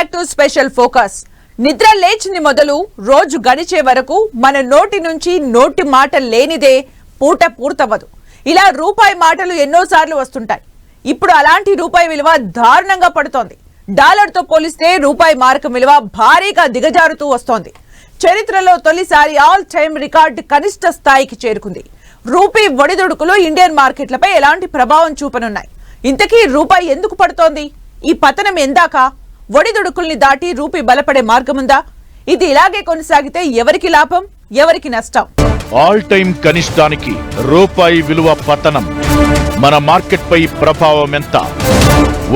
Back to special focus. నిద్ర లేచింది మొదలు రోజు గడిచే వరకు మన నోటి నుంచి నోటి మాట లేనిదే పూట పూర్తవ్వదు. ఇలా రూపాయి మాటలు ఎన్నోసార్లు వస్తుంటాయి. ఇప్పుడు అలాంటి రూపాయి విలువ దారుణంగా పడుతోంది. డాలర్తో పోలిస్తే రూపాయి మార్క విలువ భారీగా దిగజారుతూ వస్తోంది. చరిత్రలో తొలిసారి ఆల్ టైమ్ రికార్డు కనిష్ట స్థాయికి చేరుకుంది. రూపీ ఒడిదుడుకులు ఇండియన్ మార్కెట్లపై ఎలాంటి ప్రభావం చూపనున్నాయి? ఇంతకీ రూపాయి ఎందుకు పడుతోంది? ఈ పతనం ఎందాక? ఒడిదుడుకుల్ని దాటి రూపీ బలపడే మార్గముందా? ఇది ఇలాగే కొనసాగితే ఎవరికి లాభం ఎవరికి నష్టం? ఆల్ టైమ్ కనిష్టానికి రూపాయి విలువ పతనం. మన మార్కెట్ పై ప్రభావం ఎంత?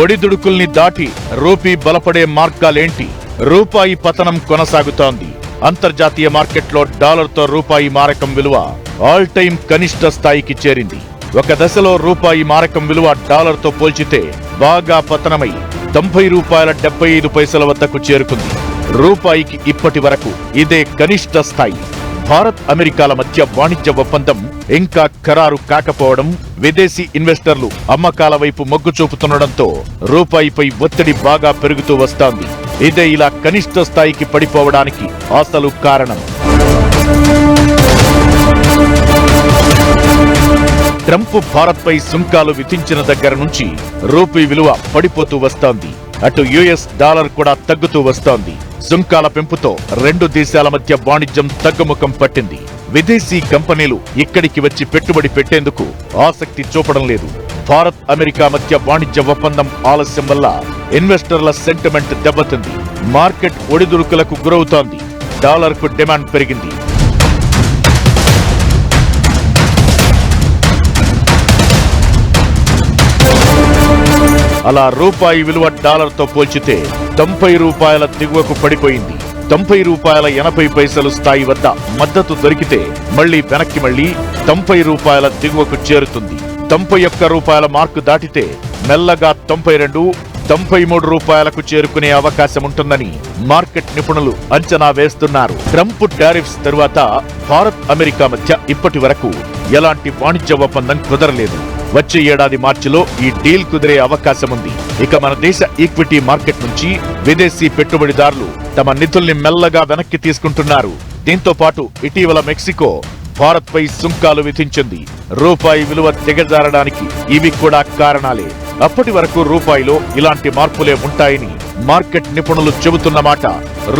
ఒడిదుడుకుల్ని దాటి రూపీ బలపడే మార్గాలేంటి? రూపాయి పతనం కొనసాగుతోంది. అంతర్జాతీయ మార్కెట్లో డాలర్తో రూపాయి మారకం విలువ ఆల్ టైమ్ కనిష్ట స్థాయికి చేరింది. ఒక దశలో రూపాయి మారకం విలువ డాలర్తో పోల్చితే బాగా పతనమై తొంభై రూపాయల డెబ్బై ఐదు పైసల వద్దకు చేరుకుంది. రూపాయికి ఇప్పటి వరకు ఇదే కనిష్ట స్థాయి. భారత్ అమెరికాల మధ్య వాణిజ్య ఒప్పందం ఇంకా ఖరారు కాకపోవడం విదేశీ ఇన్వెస్టర్లు అమ్మకాల వైపు మొగ్గు చూపుతుండటంతో రూపాయిపై ఒత్తిడి బాగా పెరుగుతూ వస్తోంది. ఇదే ఇలా కనిష్ట స్థాయికి పడిపోవడానికి అసలు కారణం. ట్రంప్ భారత్పై సుంకాలు విధించిన దగ్గర నుంచి రూపీ విలువ పడిపోతూ వస్తోంది. అటు యుఎస్ డాలర్ కూడా తగ్గుతూ వస్తోంది. సుంకాల పెంపుతో రెండు దేశాల మధ్య వాణిజ్యం తగ్గుముఖం పట్టింది. విదేశీ కంపెనీలు ఇక్కడికి వచ్చి పెట్టుబడి పెట్టేందుకు ఆసక్తి చూపడం లేదు. భారత్ అమెరికా మధ్య వాణిజ్య ఒప్పందం ఆలస్యం వల్ల ఇన్వెస్టర్ల సెంటిమెంట్ దెబ్బతింది. మార్కెట్ ఒడిదుడుకులకు గురవుతోంది. డాలర్కు డిమాండ్ పెరిగింది. అలా రూపాయి విలువ డాలర్తో పోల్చితే తొంభై రూపాయల దిగువకు పడిపోయింది. తొంభై రూపాయల ఎనభై పైసలు స్థాయి వద్ద మద్దతు దొరికితే మళ్ళీ వెనక్కి మళ్ళీ తొంభై రూపాయల దిగువకు చేరుతుంది. తొంభై ఒక్క రూపాయల మార్కు దాటితే మెల్లగా తొంభై రెండు తొంభై మూడు రూపాయలకు చేరుకునే అవకాశం ఉంటుందని మార్కెట్ నిపుణులు అంచనా వేస్తున్నారు. ట్రంప్ టారిఫ్స్ తరువాత భారత్ అమెరికా మధ్య ఇప్పటి వరకు ఎలాంటి వాణిజ్య ఒప్పందం కుదరలేదు. వచ్చే ఏడాది మార్చిలో ఈ డీల్ కుదిరే అవకాశం ఉంది. ఇక మన దేశ ఈక్విటీ మార్కెట్ నుంచి విదేశీ పెట్టుబడిదారులు తమ నిధుల్ని మెల్లగా వెనక్కి తీసుకుంటున్నారు. దీంతో పాటు ఇటీవల మెక్సికో భారత్ పై సుంకాలు విధించింది. రూపాయి విలువ దిగజారడానికి ఇవి కూడా కారణాలే. అప్పటి వరకు రూపాయిలో ఇలాంటి మార్పులే ఉంటాయని మార్కెట్ నిపుణులు చెబుతున్న మాట.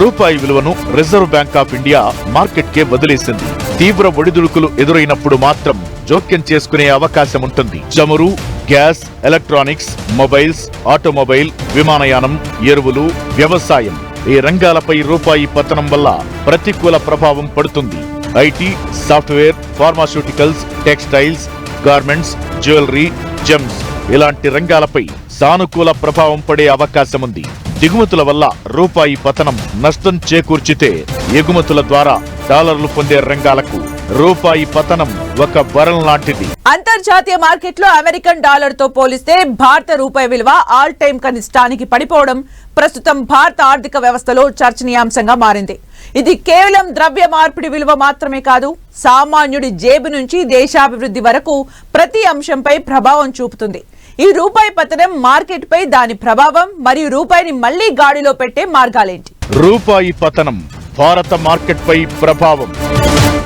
రూపాయి విలువను Reserve Bank of India market కే వదిలేసింది. తీవ్ర ఒడిదుడుకులు ఎదురైనప్పుడు మాత్రం జోక్యం చేసుకునే అవకాశం ఉంటుంది. చమురు గ్యాస్ ఎలక్ట్రానిక్స్ మొబైల్స్ ఆటోమొబైల్ విమానయానం ఎరువులు వ్యవసాయం ఈ రంగాలపై రూపాయి పతనం వల్ల ప్రతికూల ప్రభావం పడుతుంది. IT software pharmaceuticals textiles garments jewellery gems ఇలాంటి రంగాలపై సానుకూల ప్రభావం పడే అవకాశం ఉంది. దిగుమతుల వల్ల రూపాయి పతనం నష్టం చేకూర్చితే ఎగుమతుల ద్వారా డాలర్లు పొందే రంగాలకు రూపాయి పతనం ఒక వరం లాంటిది. అంతర్జాతీయ మార్కెట్లో అమెరికన్ డాలర్తో పోలిస్తే భారత రూపాయి విలువ ఆల్ టైమ్ కనిష్టానికి పడిపోవడం ప్రస్తుతం భారత ఆర్థిక వ్యవస్థలో చర్చనీయాంశంగా మారింది. ఇది కేవలం ద్రవ్య మార్పిడి విలువ మాత్రమే కాదు సామాన్యుడి జేబు నుంచి దేశాభివృద్ధి వరకు ప్రతి అంశంపై ప్రభావం చూపుతుంది. ఈ రూపాయి పతనం మార్కెట్ పై దాని ప్రభావం మరియు రూపాయిని మళ్ళీ గాడిలో పెట్టే మార్గాలేంటి? రూపాయి పతనం భారత మార్కెట్పై ప్రభావం.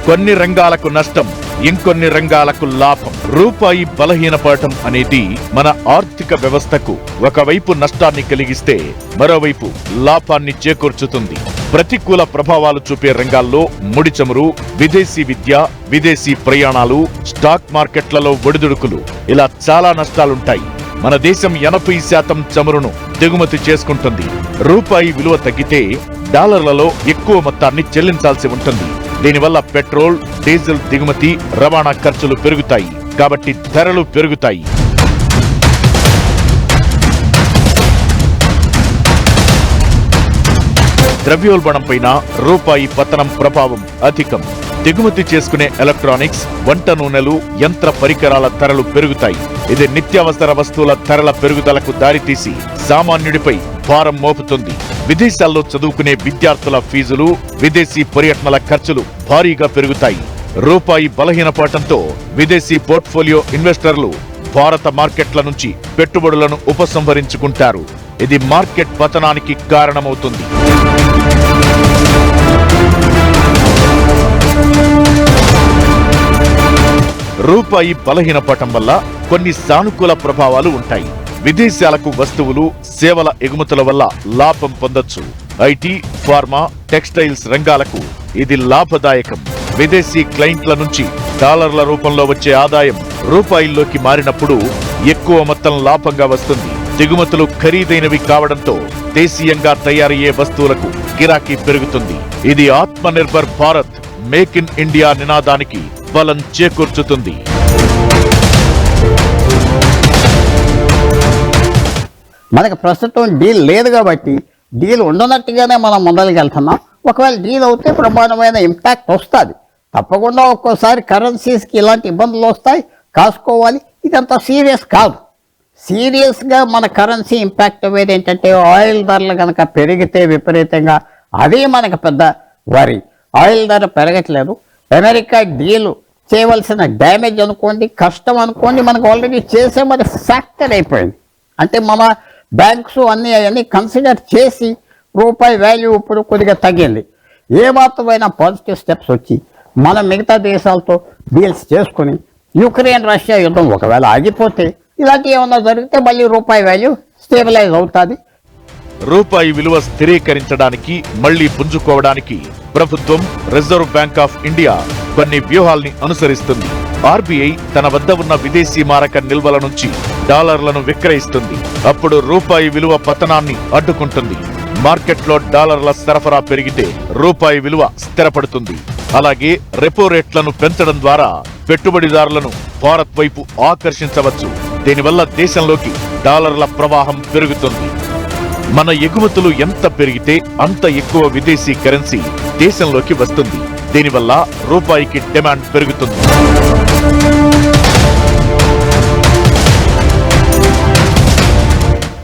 కొన్ని రంగాలకు నష్టం ఇంకొన్ని రంగాలకు లాభం. రూపాయి బలహీనపడటం అనేది మన ఆర్థిక వ్యవస్థకు ఒకవైపు నష్టాన్ని కలిగిస్తే మరోవైపు లాభాన్ని చేకూర్చుతుంది. ప్రతికూల ప్రభావాలు చూపే రంగాల్లో ముడి చమురు విదేశీ విద్య విదేశీ ప్రయాణాలు స్టాక్ మార్కెట్లలో ఒడిదుడుకులు ఇలా చాలా నష్టాలుంటాయి. మన దేశం ఎనభై శాతం చమురును దిగుమతి చేసుకుంటుంది. రూపాయి విలువ తగ్గితే డాలర్లలో ఎక్కువ మొత్తాన్ని చెల్లించాల్సి ఉంటుంది. దీనివల్ల పెట్రోల్ డీజిల్ దిగుమతి రవాణా ఖర్చులు పెరుగుతాయి. కాబట్టి ధరలు పెరుగుతాయి. ద్రవ్యోల్బణంపైన రూపాయి పతనం ప్రభావం అధికం. దిగుమతి చేసుకునే ఎలక్ట్రానిక్స్ వంట నూనెలు యంత్ర పరికరాల ధరలు పెరుగుతాయి. ఇది నిత్యావసర వస్తువుల ధరల పెరుగుదలకు దారితీసి సామాన్యుడిపై భారం మోపుతుంది. విదేశాల్లో చదువుకునే విద్యార్థుల ఫీజులు విదేశీ పర్యటనల ఖర్చులు భారీగా పెరుగుతాయి. రూపాయి బలహీనపడటంతో విదేశీ పోర్ట్ఫోలియో ఇన్వెస్టర్లు భారత మార్కెట్ల నుంచి పెట్టుబడులను ఉపసంహరించుకుంటారు. ఇది మార్కెట్ పతనానికి కారణమవుతుంది. రూపాయి బలహీనపడటం వల్ల కొన్ని సానుకూల ప్రభావాలు ఉంటాయి. విదేశాలకు వస్తువులు సేవల ఎగుమతుల వల్ల లాభం పొందొచ్చు. ఐటీ ఫార్మా టెక్స్టైల్స్ రంగాలకు ఇది లాభదాయకం. విదేశీ క్లయింట్ల నుంచి డాలర్ల రూపంలో వచ్చే ఆదాయం రూపాయిల్లోకి మారినప్పుడు ఎక్కువ మొత్తం లాభంగా వస్తుంది. దిగుమతులు ఖరీదైనవి కావడంతో దేశీయంగా తయారయ్యే వస్తువులకు గిరాకీ పెరుగుతుంది. ఇది Atma Nirbhar Bharat make in India నినాదానికి బలం చేకూర్చుతుంది. మనకు ప్రస్తుతం డీల్ లేదు కాబట్టి డీల్ ఉండనట్టుగానే మనం ముందరకెళ్తున్నాం ఒకవేళ డీల్ అవుతే ప్రమాణమైన ఇంపాక్ట్ వస్తుంది. తప్పకుండా ఒక్కోసారి కరెన్సీస్కి ఇలాంటి ఇబ్బందులు వస్తాయి. కాసుకోవాలి. ఇదంతా సీరియస్ కాదు. సీరియస్గా మన కరెన్సీ ఇంపాక్ట్ అయ్యేది ఏంటంటే ఆయిల్ ధరలు కనుక పెరిగితే విపరీతంగా అదే మనకు పెద్ద వరి ఆయిల్ ధర పెరగట్లేదు. అమెరికా డీల్ చేయవలసిన డ్యామేజ్ అనుకోండి కష్టం అనుకోండి మనకు ఆల్రెడీ చేసే మరి ఫ్యాక్టర్ అయిపోయింది. అంటే మన బ్యాంక్స్ అన్నీ అవన్నీ కన్సిడర్ చేసి రూపాయి వాల్యూ ఇప్పుడు కొద్దిగా తగ్గింది. ఏ పాజిటివ్ స్టెప్స్ వచ్చి మనం మిగతా దేశాలతో డీల్స్ చేసుకుని యుక్రెయిన్ రష్యా యుద్ధం ఒకవేళ ఆగిపోతే ఇలాంటి ఏమన్నా జరిగితే మళ్ళీ రూపాయి వాల్యూ స్టేబిలైజ్ అవుతుంది. రూపాయి విలువ స్థిరీకరించడానికి మళ్ళీ పుంజుకోవడానికి ప్రభుత్వం రిజర్వ్ బ్యాంక్ ఆఫ్ ఇండియా కొన్ని వ్యూహాల్ని అనుసరిస్తుంది. ఆర్బీఐ తన వద్ద ఉన్న విదేశీ మారక నిల్వల నుంచి డాలర్లను విక్రయిస్తుంది. అప్పుడు రూపాయి విలువ పతనాన్ని అడ్డుకుంటుంది. మార్కెట్లో డాలర్ల సరఫరా పెరిగితే రూపాయి విలువ స్థిరపడుతుంది. అలాగే రెపో రేట్లను పెంచడం ద్వారా పెట్టుబడిదారులను భారత్ వైపు ఆకర్షించవచ్చు. దీనివల్ల దేశంలోకి డాలర్ల ప్రవాహం పెరుగుతుంది. మన ఎగుమతులు ఎంత పెరిగితే అంత ఎక్కువ విదేశీ కరెన్సీ దేశంలోకి వస్తుంది. దీనివల్ల రూపాయికి డిమాండ్ పెరుగుతుంది.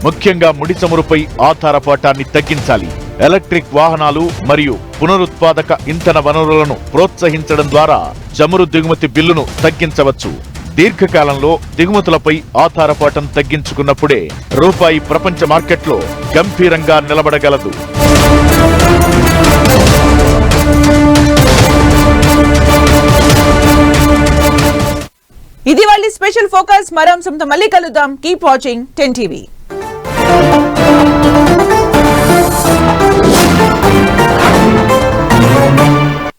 ముఖ్యంగా ముడి చమురుపై ఆధారపాటాన్ని తగ్గించాలి. ఎలక్ట్రిక్ వాహనాలు మరియు పునరుత్పాదక ఇంధన వనరులను ప్రోత్సహించడం ద్వారా చమురు దిగుమతి బిల్లును తగ్గించవచ్చు. దీర్ఘకాలంలో దిగుమతులపై ఆధారపాటం తగ్గించుకున్నప్పుడే రూపాయి ప్రపంచ మార్కెట్లో గంభీరంగా నిలబడగలదు. ఇది వాళ్ళ స్పెషల్ ఫోకస్. మరో అంశంతో మళ్ళీ కలుద్దాం. Keep watching ten TV